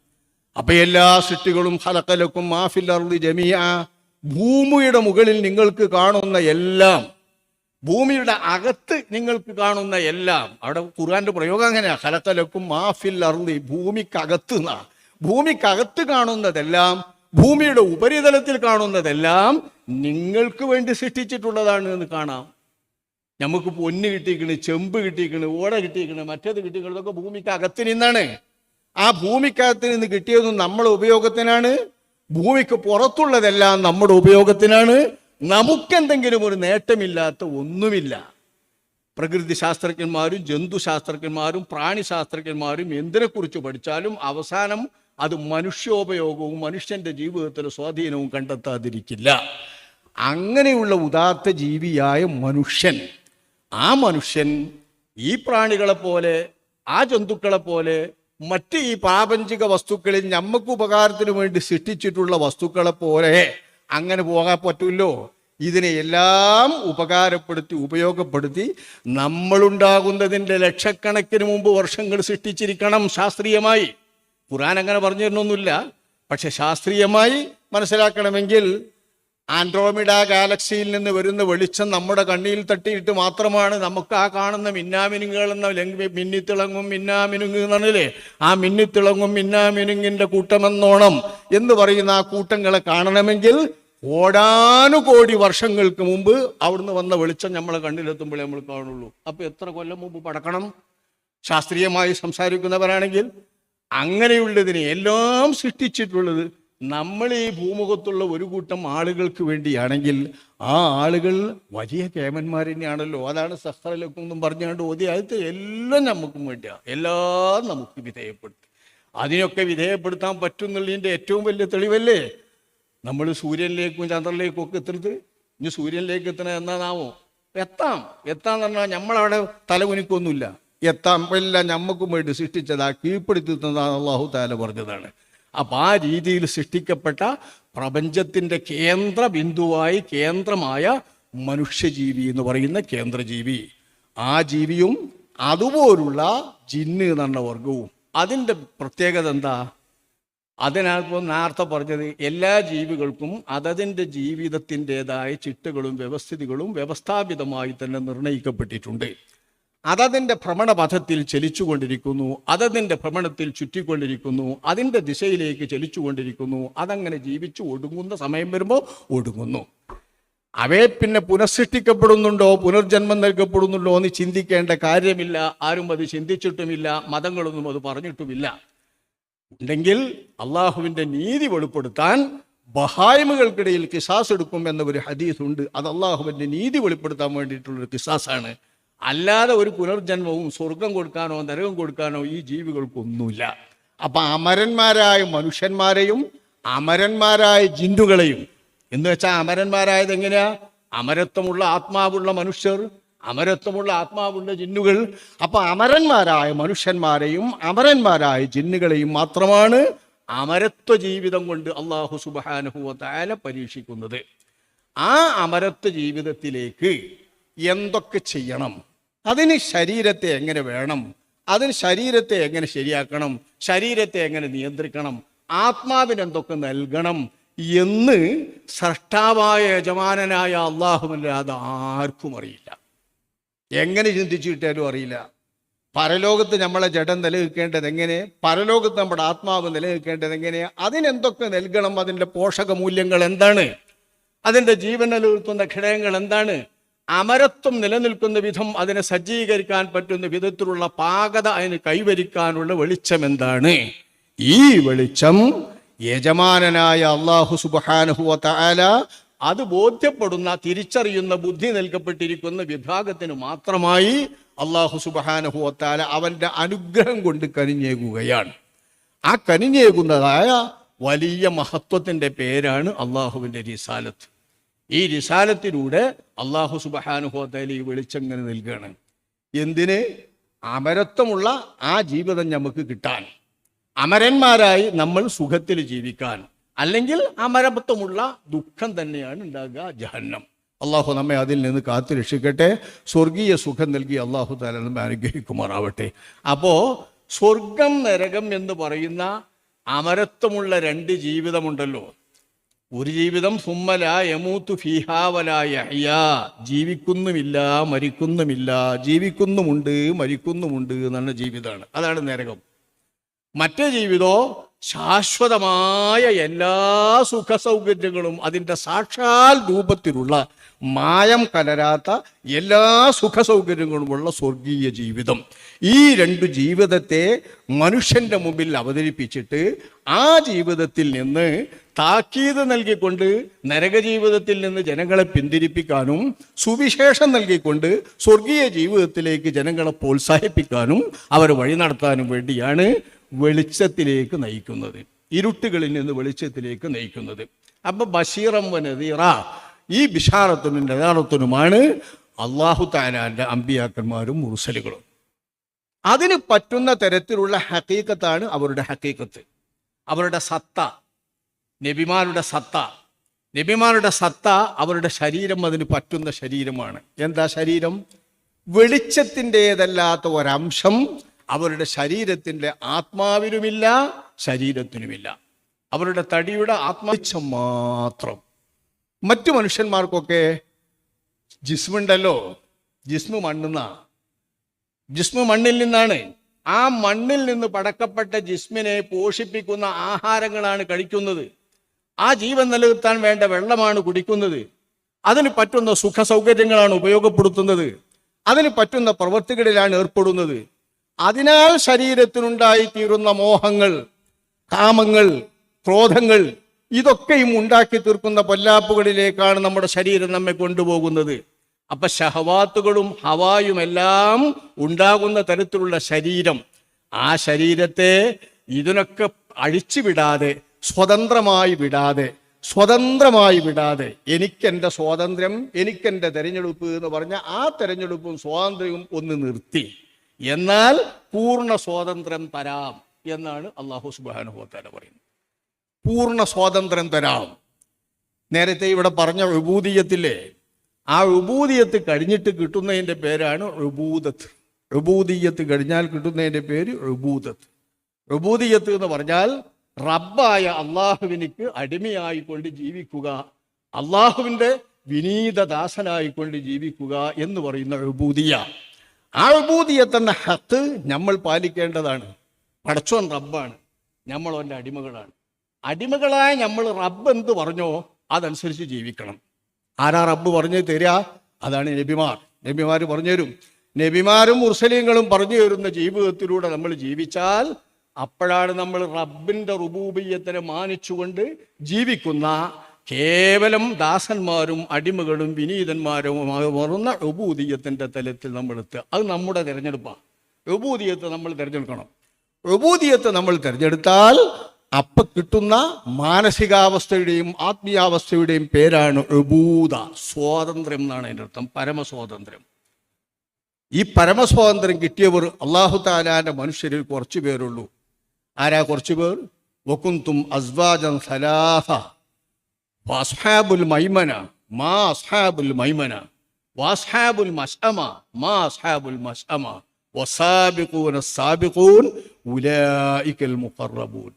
അപ്പൊ എല്ലാ സൃഷ്ടികളും ഹലക്കലക്കും മാഫില്ലർദി ജമിയ ഭൂമിയുടെ മുകളിൽ നിങ്ങൾക്ക് കാണുന്ന എല്ലാം ഭൂമിയുടെ അകത്ത് നിങ്ങൾക്ക് കാണുന്ന എല്ലാം അവിടെ ഖുർആന്റെ പ്രയോഗം അങ്ങനെയാ. ഹലക്കലക്കും മാഫിൽ ഭൂമിക്കകത്ത് ഭൂമിക്കകത്ത് കാണുന്നതെല്ലാം ഭൂമിയുടെ ഉപരിതലത്തിൽ കാണുന്നതെല്ലാം നിങ്ങൾക്ക് വേണ്ടി സൃഷ്ടിച്ചിട്ടുള്ളതാണ് എന്ന് കാണാം. നമുക്ക് പൊന്ന് കിട്ടിയിരിക്കണ് ചെമ്പ് കിട്ടിയിരിക്കണ് ഓട കിട്ടിയിരിക്കണ് മറ്റേത് കിട്ടിയിരിക്കണ് ഇതൊക്കെ ഭൂമിക്ക് അകത്ത് നിന്നാണ്. ആ ഭൂമിക്കകത്ത് നിന്ന് കിട്ടിയതും നമ്മുടെ ഉപയോഗത്തിനാണ്. ഭൂമിക്ക് പുറത്തുള്ളതെല്ലാം നമ്മുടെ ഉപയോഗത്തിനാണ്. നമുക്കെന്തെങ്കിലും ഒരു നേട്ടമില്ലാത്ത ഒന്നുമില്ല. പ്രകൃതി ശാസ്ത്രജ്ഞന്മാരും ജന്തു ശാസ്ത്രജ്ഞന്മാരും പ്രാണി ശാസ്ത്രജ്ഞന്മാരും എന്തിനെക്കുറിച്ച് പഠിച്ചാലും അവസാനം അത് മനുഷ്യോപയോഗവും മനുഷ്യന്റെ ജീവിതത്തിലെ സ്വാധീനവും കണ്ടെത്താതിരിക്കില്ല. അങ്ങനെയുള്ള ഉദാത്ത ജീവിയായ മനുഷ്യൻ ആ മനുഷ്യൻ ഈ പ്രാണികളെപ്പോലെ ആ ജന്തുക്കളെപ്പോലെ മറ്റ് ഈ പ്രാപഞ്ചിക വസ്തുക്കളിൽ നമുക്ക് ഉപകാരത്തിന് വേണ്ടി സൃഷ്ടിച്ചിട്ടുള്ള വസ്തുക്കളെ പോലെ അങ്ങനെ പോകാൻ പറ്റുമല്ലോ ഇതിനെ എല്ലാം ഉപകാരപ്പെടുത്തി ഉപയോഗപ്പെടുത്തി നമ്മളുണ്ടാകുന്നതിന്റെ ലക്ഷക്കണക്കിന് മുമ്പ് വർഷങ്ങൾ സൃഷ്ടിച്ചിരിക്കണം ശാസ്ത്രീയമായി. ഖുറാൻ അങ്ങനെ പറഞ്ഞു തരുന്നൊന്നുമില്ല പക്ഷെ ശാസ്ത്രീയമായി മനസ്സിലാക്കണമെങ്കിൽ ആൻഡ്രോമിഡ ഗാലക്സിയിൽ നിന്ന് വരുന്ന വെളിച്ചം നമ്മുടെ കണ്ണിയിൽ തട്ടിയിട്ട് മാത്രമാണ് നമുക്ക് ആ കാണുന്ന മിന്നാമിനുങ്ങൾ എന്ന മിന്നിത്തിളങ്ങും മിന്നാമിനുങ്ങ് എന്നല്ലേ ആ മിന്നിത്തിളങ്ങും മിന്നാമിനുങ്ങിന്റെ കൂട്ടമെന്നോണം എന്ന് പറയുന്ന ആ കൂട്ടങ്ങളെ കാണണമെങ്കിൽ കോടാനുകോടി വർഷങ്ങൾക്ക് മുമ്പ് അവിടുന്ന് വന്ന വെളിച്ചം നമ്മളെ കണ്ണിലെത്തുമ്പോഴേ നമ്മൾ കാണുള്ളൂ. അപ്പോൾ എത്ര കൊല്ലം മുമ്പ് പടക്കണം? ശാസ്ത്രീയമായി സംസാരിക്കുന്നവരാണെങ്കിൽ അങ്ങനെയുള്ളതിനെ എല്ലാം സൃഷ്ടിച്ചിട്ടുള്ളത് നമ്മൾ ഈ ഭൂമുഖത്തുള്ള ഒരു കൂട്ടം ആളുകൾക്ക് വേണ്ടിയാണെങ്കിൽ ആ ആളുകൾ വലിയ കേമന്മാർ തന്നെയാണല്ലോ അതാണ് സഹ്റലക്കും പറഞ്ഞുകൊണ്ട് ഓതി. അത് എല്ലാം നമുക്കും വേണ്ടിയാണ് എല്ലാം നമുക്ക് വിധേയപ്പെടുത്തി. അതിനൊക്കെ വിധേയപ്പെടുത്താൻ പറ്റുന്നുള്ളതിന്റെ ഏറ്റവും വലിയ തെളിവല്ലേ? നമ്മൾ സൂര്യനിലേക്കും ചന്ദ്രനിലേക്കും ഒക്കെ എത്തരുത്. ഇനി സൂര്യനിലേക്ക് എത്തണ എന്നാണാവോ? എത്താം. എത്താന്ന് പറഞ്ഞാൽ നമ്മളവിടെ തലകുനിക്കൊന്നുമില്ല. എത്താം. എല്ലാം ഞമ്മക്കും വേണ്ടി സൃഷ്ടിച്ചതാ കീഴ്പ്പെടുത്തി തന്നതാണ് അള്ളാഹു താല പറഞ്ഞതാണ്. അപ്പം ആ രീതിയിൽ സൃഷ്ടിക്കപ്പെട്ട പ്രപഞ്ചത്തിന്റെ കേന്ദ്ര ബിന്ദുവായി കേന്ദ്രമായ മനുഷ്യജീവി എന്ന് പറയുന്ന കേന്ദ്രജീവി. ആ ജീവിയും അതുപോലുള്ള ജിന്ന് എന്ന് വർഗവും അതിന്റെ പ്രത്യേകത എന്താ? അതിനകത്ത് നേരത്തെ പറഞ്ഞത് എല്ലാ ജീവികൾക്കും അതതിന്റെ ജീവിതത്തിന്റെതായ ചിട്ടകളും വ്യവസ്ഥിതികളും വ്യവസ്ഥാപിതമായി തന്നെ നിർണയിക്കപ്പെട്ടിട്ടുണ്ട്. അതതിന്റെ ഭ്രമണപഥത്തിൽ ചലിച്ചുകൊണ്ടിരിക്കുന്നു അതതിന്റെ ഭ്രമണത്തിൽ ചുറ്റിക്കൊണ്ടിരിക്കുന്നു അതിന്റെ ദിശയിലേക്ക് ചലിച്ചുകൊണ്ടിരിക്കുന്നു അതങ്ങനെ ജീവിച്ച് ഒടുങ്ങുന്ന സമയം വരുമ്പോൾ ഒടുങ്ങുന്നു. അവയെ പിന്നെ പുനഃസൃഷ്ടിക്കപ്പെടുന്നുണ്ടോ പുനർജന്മം നൽകപ്പെടുന്നുണ്ടോ എന്ന് ചിന്തിക്കേണ്ട കാര്യമില്ല ആരും അത് ചിന്തിച്ചിട്ടുമില്ല മതങ്ങളൊന്നും അത് പറഞ്ഞിട്ടുമില്ല. ഉണ്ടെങ്കിൽ അള്ളാഹുവിന്റെ നീതി വെളിപ്പെടുത്താൻ ബഹായ്മകൾക്കിടയിൽ കിസാസ് എടുക്കും എന്ന ഒരു ഹദീസ് ഉണ്ട് അത് അള്ളാഹുവിന്റെ നീതി വെളിപ്പെടുത്താൻ വേണ്ടിയിട്ടുള്ളൊരു കിസാസാണ്. അല്ലാതെ ഒരു പുനർജന്മവും സ്വർഗം കൊടുക്കാനോ നരകം കൊടുക്കാനോ ഈ ജീവികൾക്കൊന്നുമില്ല. അപ്പം അമരന്മാരായ മനുഷ്യന്മാരെയും അമരന്മാരായ ജിന്തുകളെയും എന്ന് വെച്ചാൽ അമരന്മാരായത് എങ്ങനെയാ? അമരത്വമുള്ള ആത്മാവുള്ള മനുഷ്യർ അമരത്വമുള്ള ആത്മാവുള്ള ജിന്നുകൾ അപ്പൊ അമരന്മാരായ മനുഷ്യന്മാരെയും അമരന്മാരായ ജിന്നുകളെയും മാത്രമാണ് അമരത്വ ജീവിതം കൊണ്ട് അള്ളാഹു സുബാനുഭവത്തായ പരീക്ഷിക്കുന്നത്. ആ അമരത്വ ജീവിതത്തിലേക്ക് എന്തൊക്കെ ചെയ്യണം? അതിന് ശരീരത്തെ എങ്ങനെ വേണം? അതിന് ശരീരത്തെ എങ്ങനെ ശരിയാക്കണം? ശരീരത്തെ എങ്ങനെ നിയന്ത്രിക്കണം? ആത്മാവിനെന്തൊക്കെ നൽകണം എന്ന് സൃഷ്ടാവായ യജമാനനായ അള്ളാഹുമല്ലാതെ ആർക്കും അറിയില്ല. എങ്ങനെ ചിന്തിച്ചു കിട്ടിയാലും അറിയില്ല. പരലോകത്ത് നമ്മളെ ജഡം നിലനിൽക്കേണ്ടത് എങ്ങനെ? പരലോകത്ത് നമ്മുടെ ആത്മാവ് നിലനിൽക്കേണ്ടത് എങ്ങനെ? അതിനെന്തൊക്കെ നൽകണം? അതിന്റെ പോഷക മൂല്യങ്ങൾ എന്താണ്? അതിന്റെ ജീവൻ നിലനിർത്തുന്ന ഘടകങ്ങൾ എന്താണ്? അമരത്വം നിലനിൽക്കുന്ന വിധം അതിനെ സജ്ജീകരിക്കാൻ പറ്റുന്ന വിധത്തിലുള്ള പാകത അതിന് കൈവരിക്കാനുള്ള വെളിച്ചം എന്താണ്? ഈ വെളിച്ചം യജമാനനായ അള്ളാഹു സുബാനുഹുവ താല അത് ബോധ്യപ്പെടുന്ന തിരിച്ചറിയുന്ന ബുദ്ധി നൽകപ്പെട്ടിരിക്കുന്ന വിഭാഗത്തിന് മാത്രമായി അള്ളാഹു സുബാനുഹുവത്താല അവന്റെ അനുഗ്രഹം കൊണ്ട് കനിഞ്ഞേകുകയാണ്. ആ കനിഞ്ഞേകുന്നതായ വലിയ മഹത്വത്തിന്റെ പേരാണ് അള്ളാഹുവിന്റെ റിസാലത്ത്. ഈ റിസാലത്തിലൂടെ അള്ളാഹു സുബാനുഹോത്തല ഈ വെളിച്ചങ്ങനെ നൽകുകയാണ് എന്തിന്? അമരത്വമുള്ള ആ ജീവിതം നമുക്ക് കിട്ടാൻ. അമരന്മാരായി നമ്മൾ സുഖത്തിൽ ജീവിക്കാൻ. അല്ലെങ്കിൽ അമരത്വമുള്ള ദുഃഖം തന്നെയാണ് ഉണ്ടാകുക ജഹന്നം. അള്ളാഹു നമ്മെ അതിൽ നിന്ന് കാത്തു രക്ഷിക്കട്ടെ. സ്വർഗീയ സുഖം നൽകി അള്ളാഹു താല നമ്മെ അനുഗ്രഹിക്കുമാറാവട്ടെ. അപ്പോൾ സ്വർഗം നരകം എന്ന് പറയുന്ന അമരത്വമുള്ള രണ്ട് ജീവിതമുണ്ടല്ലോ. ഒരു ജീവിതം സുമ്മല യമൂത്തു യഹിയ. ജീവിക്കുന്നുമില്ല മരിക്കുന്നുമില്ല. ജീവിക്കുന്നുമുണ്ട് മരിക്കുന്നുമുണ്ട് എന്നുള്ള ജീവിതമാണ്. അതാണ് നരകം. മറ്റേ ജീവിതോ ശാശ്വതമായ എല്ലാ സുഖ സൗകര്യങ്ങളും അതിന്റെ സാക്ഷാൽ രൂപത്തിലുള്ള മായം കലരാത്ത എല്ലാ സുഖ സൗകര്യങ്ങളുമുള്ള സ്വർഗീയ ജീവിതം. ഈ രണ്ട് ജീവിതത്തെ മനുഷ്യന്റെ മുമ്പിൽ അവതരിപ്പിച്ചിട്ട് ആ ജീവിതത്തിൽ നിന്ന് താക്കീത് നൽകിക്കൊണ്ട് നരക ജീവിതത്തിൽ നിന്ന് ജനങ്ങളെ പിന്തിരിപ്പിക്കാനും സുവിശേഷം നൽകിക്കൊണ്ട് സ്വർഗീയ ജീവിതത്തിലേക്ക് ജനങ്ങളെ പ്രോത്സാഹിപ്പിക്കാനും അവർ വഴി നടത്താനും വേണ്ടിയാണ് വെളിച്ചത്തിലേക്ക് നയിക്കുന്നത്. ഇരുട്ടുകളിൽ നിന്ന് വെളിച്ചത്തിലേക്ക് നയിക്കുന്നത്. അപ്പൊ ബഷീറം വനതീറ ഈ ബിഷാറത്തിനും നദാറത്തിനുമാണ് അള്ളാഹു താലാന്റെ അമ്പിയാക്കന്മാരും മുറുസലുകളും അതിന് പറ്റുന്ന തരത്തിലുള്ള ഹക്കീക്കത്താണ് അവരുടെ ഹക്കീക്കത്ത് അവരുടെ സത്ത നബിമാരുടെ സത്ത. നബിമാരുടെ സത്ത അവരുടെ ശരീരം അതിന് പറ്റുന്ന ശരീരമാണ്. എന്താ ശരീരം? വെളിച്ചത്തിന്റെതല്ലാത്ത ഒരംശം അവരുടെ ശരീരത്തിന്റെ ആത്മാവിനുമില്ല ശരീരത്തിനുമില്ല അവരുടെ തടിയുടെ ആത്മവെളിച്ചം മാത്രം. മറ്റു മനുഷ്യന്മാർക്കൊക്കെ ജിസ്മുണ്ടല്ലോ. ജിസ്മു മണ്ണുന്ന. ജിസ്മു മണ്ണിൽ നിന്നാണ്. ആ മണ്ണിൽ നിന്ന് പടക്കപ്പെട്ട ജിസ്മിനെ പോഷിപ്പിക്കുന്ന ആഹാരങ്ങളാണ് കഴിക്കുന്നത്. ആ ജീവൻ നിലനിർത്താൻ വേണ്ട വെള്ളമാണ് കുടിക്കുന്നത്. അതിന് പറ്റുന്ന സുഖ സൗകര്യങ്ങളാണ് ഉപയോഗപ്പെടുത്തുന്നത്. അതിന് പറ്റുന്ന പ്രവൃത്തികളിലാണ് ഏർപ്പെടുന്നത്. അതിനാൽ ശരീരത്തിനുണ്ടായിത്തീരുന്ന മോഹങ്ങൾ കാമങ്ങൾ ക്രോധങ്ങൾ ഇതൊക്കെയും ഉണ്ടാക്കി തീർക്കുന്ന പൊല്ലാപ്പുകളിലേക്കാണ് നമ്മുടെ ശരീരം നമ്മെ കൊണ്ടുപോകുന്നത്. അപ്പൊ ഷഹവാത്തുകളും ഹവായും എല്ലാം ഉണ്ടാകുന്ന തരത്തിലുള്ള ശരീരം. ആ ശരീരത്തെ ഇതിനൊക്കെ അഴിച്ചുവിടാതെ സ്വതന്ത്രമായി വിടാതെ സ്വതന്ത്രമായി വിടാതെ എനിക്കെന്റെ സ്വാതന്ത്ര്യം എനിക്കെന്റെ തെരഞ്ഞെടുപ്പ് എന്ന് പറഞ്ഞ ആ തെരഞ്ഞെടുപ്പും സ്വാതന്ത്ര്യവും ഒന്ന് നിർത്തി. എന്നാൽ പൂർണ സ്വാതന്ത്ര്യം തരാം എന്നാണ് അള്ളാഹു സുബാനുഭവത്താല പറയുന്നത്. പൂർണ സ്വാതന്ത്ര്യം തരാം. നേരത്തെ ഇവിടെ പറഞ്ഞ വിഭൂതിയത്തിലെ ആ വിഭൂതിയത്ത് കഴിഞ്ഞിട്ട് കിട്ടുന്നതിന്റെ പേരാണ് റുബൂദത്ത് റുബൂദിയത്ത് കഴിഞ്ഞാൽ കിട്ടുന്നതിന്റെ പേര് റുബൂദത്ത് റുബൂദിയത്ത് എന്ന് പറഞ്ഞാൽ റബ്ബായ അള്ളാഹുവിനിക്ക് അടിമയായിക്കൊണ്ട് ജീവിക്കുക അള്ളാഹുവിന്റെ വിനീതദാസനായിക്കൊണ്ട് ജീവിക്കുക എന്ന് പറയുന്ന റുബൂദിയ ആ റുബൂദിയത്തെന്ന ഹത്ത് നമ്മൾ പാലിക്കേണ്ടതാണ്. പടച്ചോൻ റബ്ബാണ്. നമ്മൾ അവന്റെ അടിമകളാണ്. അടിമകളായ നമ്മൾ റബ്ബ് എന്ത് പറഞ്ഞോ അതനുസരിച്ച് ജീവിക്കണം. ആരാ റബ്ബ് പറഞ്ഞു തരിക അതാണ് നബിമാർ. നബിമാർ പറഞ്ഞു തരും നബിമാരും മുർസലീങ്ങളും പറഞ്ഞു തരുന്ന ജീവിതത്തിലൂടെ നമ്മൾ ജീവിച്ചാൽ അപ്പോഴാണ് നമ്മൾ റബ്ബിന്റെ റുബൂബിയത്തിനെ മാനിച്ചുകൊണ്ട് ജീവിക്കുന്ന കേവലം ദാസന്മാരും അടിമകളും വിനീതന്മാരുമായി മാറുന്ന റുബൂദീയത്തിന്റെ തലത്തിൽ നമ്മൾ അത് നമ്മുടെ തിരഞ്ഞെടുപ്പാണ്. റുബൂദീയത്തെ നമ്മൾ തിരഞ്ഞെടുക്കണം. റുബൂദീയത്തെ നമ്മൾ തിരഞ്ഞെടുത്താൽ അപ്പൊ കിട്ടുന്ന മാനസികാവസ്ഥയുടെയും ആത്മീയാവസ്ഥയുടെയും പേരാണ് ഉബൂദ സ്വാതന്ത്ര്യം എന്നാണ് അതിന്റെ അർത്ഥം. പരമസ്വാതന്ത്ര്യം. ഈ പരമസ്വാതന്ത്ര്യം കിട്ടിയവർ അള്ളാഹു താലാന്റെ മനുഷ്യരിൽ കുറച്ചു പേരുള്ളൂ. ആരാ കുറച്ചു പേർ? വക്കുന്തും അസ്വാജൻ സലാഹ വാസ്ഹാബുൽ മൈമന മാ അസ്ഹാബുൽ മൈമന. വാസ്ഹാബുൽ മസ്അമ മാ അസ്ഹാബുൽ മസ്അമ.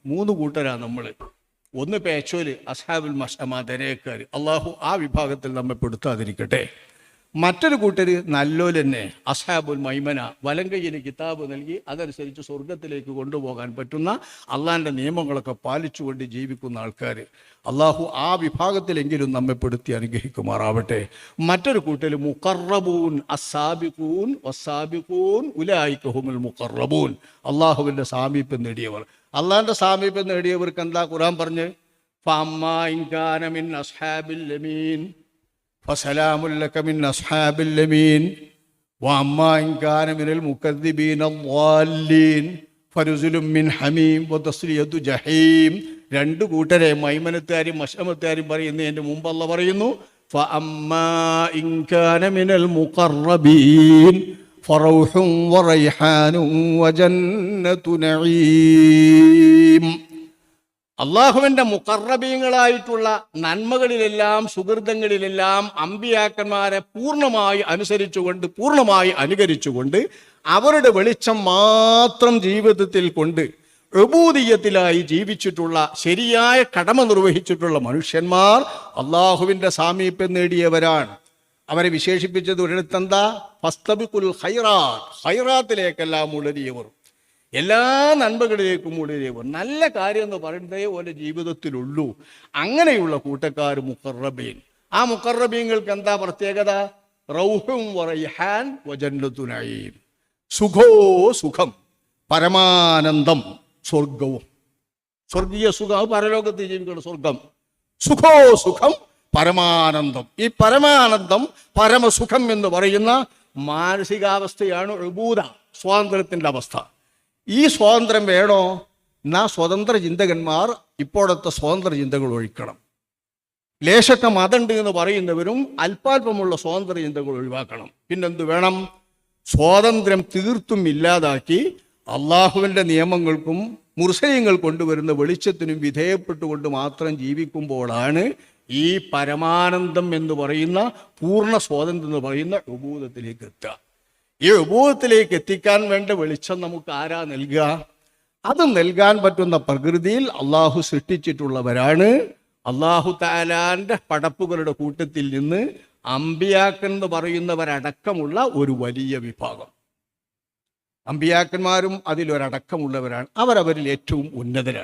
മൂന്ന് കൂട്ടരാ നമ്മൾ ഒന്ന് പേച്ചോൽ അസ്ഹാബുൽ മഷമാ ദരേക്കാർ അള്ളാഹു ആ വിഭാഗത്തിൽ നമ്മെ പെടുത്താതിരിക്കട്ടെ. മറ്റൊരു കൂട്ടർ നല്ലോൽ തന്നെ അസ്ഹാബുൽ മൈമന വലങ്കയ്യന് കിതാബ് നൽകി അതനുസരിച്ച് സ്വർഗത്തിലേക്ക് കൊണ്ടുപോകാൻ പറ്റുന്ന അള്ളാഹിന്റെ നിയമങ്ങളൊക്കെ പാലിച്ചുകൊണ്ട് ജീവിക്കുന്ന ആൾക്കാർ അള്ളാഹു ആ വിഭാഗത്തിലെങ്കിലും നമ്മെ പെടുത്തി അനുഗ്രഹിക്കുമാറാവട്ടെ. മറ്റൊരു കൂട്ടർ മുക്കറബൂൻ അസാബിഖൂൻ വസാബിഖൂൻ ഉലായിക്കഹുമുൽ മുക്കറബൂൻ അള്ളാഹുവിന്റെ സാമീപ്യം നേടിയവർ. അള്ളാഹിന്റെ സാമീപ്യം നേടിയവർക്ക് എന്താ ഖുറാൻ പറഞ്ഞ്? ഇൻ കാന മിൻ അസ്ഹാബിൽ യമീൻ فسلام لك من أصحاب اليمين وأما إن كان من المكذبين الضالين فنزل من حميم وتصلية جحيم രണ്ട് കൂട്ടരെ മൈമനത്തുകാരും മഷമത്തുകാരും പറയുന്നതിൻ്റെ മുമ്പ് അല്ല പറയുന്നു فأما إن كان من المقربين فروح وريحان അള്ളാഹുവിന്റെ മുക്കറബീങ്ങളായിട്ടുള്ള നന്മകളിലെല്ലാം സുഹൃതങ്ങളിലെല്ലാം അമ്പിയാക്കന്മാരെ പൂർണമായി അനുസരിച്ചുകൊണ്ട് പൂർണമായി അനുകരിച്ചുകൊണ്ട് അവരുടെ വെളിച്ചം മാത്രം ജീവിതത്തിൽ കൊണ്ട് പ്രഭൂതീയത്തിലായി ജീവിച്ചിട്ടുള്ള ശരിയായ കടമ നിർവഹിച്ചിട്ടുള്ള മനുഷ്യന്മാർ അള്ളാഹുവിന്റെ സാമീപ്യം നേടിയവരാണ്. അവരെ വിശേഷിപ്പിച്ചത് ഒരിടത്തെന്താ? പസ്തബിക്കുൽ ഹൈറാത്ത് ഹൈറാത്തിലേക്കെല്ലാം ഉള്ളതിയവർ എല്ലാ നന്മകളിലേക്കും ഉള്ളിലേക്ക് നല്ല കാര്യം എന്ന് പറയുന്നതേ ഓരോ ജീവിതത്തിലുള്ളൂ. അങ്ങനെയുള്ള കൂട്ടക്കാർ മുക്കറബീൻ ആ മുക്കറബീങ്ങൾക്ക് എന്താ പ്രത്യേകത? റൗഹും സുഖോ സുഖം പരമാനന്ദം സ്വർഗവും സ്വർഗീയ സുഖം അത് പരലോകത്ത് ജീവിക്കുന്ന സ്വർഗം. സുഖോ സുഖം പരമാനന്ദം. ഈ പരമാനന്ദം പരമസുഖം എന്ന് പറയുന്ന മാനസികാവസ്ഥയാണ് ഉബൂത സ്വാതന്ത്ര്യത്തിന്റെ അവസ്ഥ. ഈ സ്വാതന്ത്ര്യം വേണോ? എന്നാ സ്വതന്ത്ര ചിന്തകന്മാർ ഇപ്പോഴത്തെ സ്വതന്ത്ര ചിന്തകൾ ഒഴിക്കണം. ലേശത്തെ മതമുണ്ട് എന്ന് പറയുന്നവരും അല്പാൽപമുള്ള സ്വാതന്ത്ര്യ ചിന്തകൾ ഒഴിവാക്കണം. പിന്നെന്ത് വേണം? സ്വാതന്ത്ര്യം തീർത്തും ഇല്ലാതാക്കി അള്ളാഹുവിന്റെ നിയമങ്ങൾക്കും മുർസലിങ്ങൾ കൊണ്ടുവരുന്ന വെളിച്ചത്തിനും വിധേയപ്പെട്ടുകൊണ്ട് മാത്രം ജീവിക്കുമ്പോഴാണ് ഈ പരമാനന്ദം എന്ന് പറയുന്ന പൂർണ സ്വാതന്ത്ര്യം എന്ന് പറയുന്ന ഉപൂതത്തിലേക്ക് എത്തുക. ഈ ഉപൂഹത്തിലേക്ക് എത്തിക്കാൻ വേണ്ട വെളിച്ചം നമുക്ക് ആരാ നൽകുക? അത് നൽകാൻ പറ്റുന്ന പ്രകൃതിയിൽ അള്ളാഹു സൃഷ്ടിച്ചിട്ടുള്ളവരാണ്. അള്ളാഹു താലാന്റെ പടപ്പുകളുടെ കൂട്ടത്തിൽ നിന്ന് അമ്പിയാക്കൻ എന്ന് പറയുന്നവരടക്കമുള്ള ഒരു വലിയ വിഭാഗം. അമ്പിയാക്കന്മാരും അതിലൊരടക്കമുള്ളവരാണ്. അവരവരിൽ ഏറ്റവും ഉന്നതരാണ്.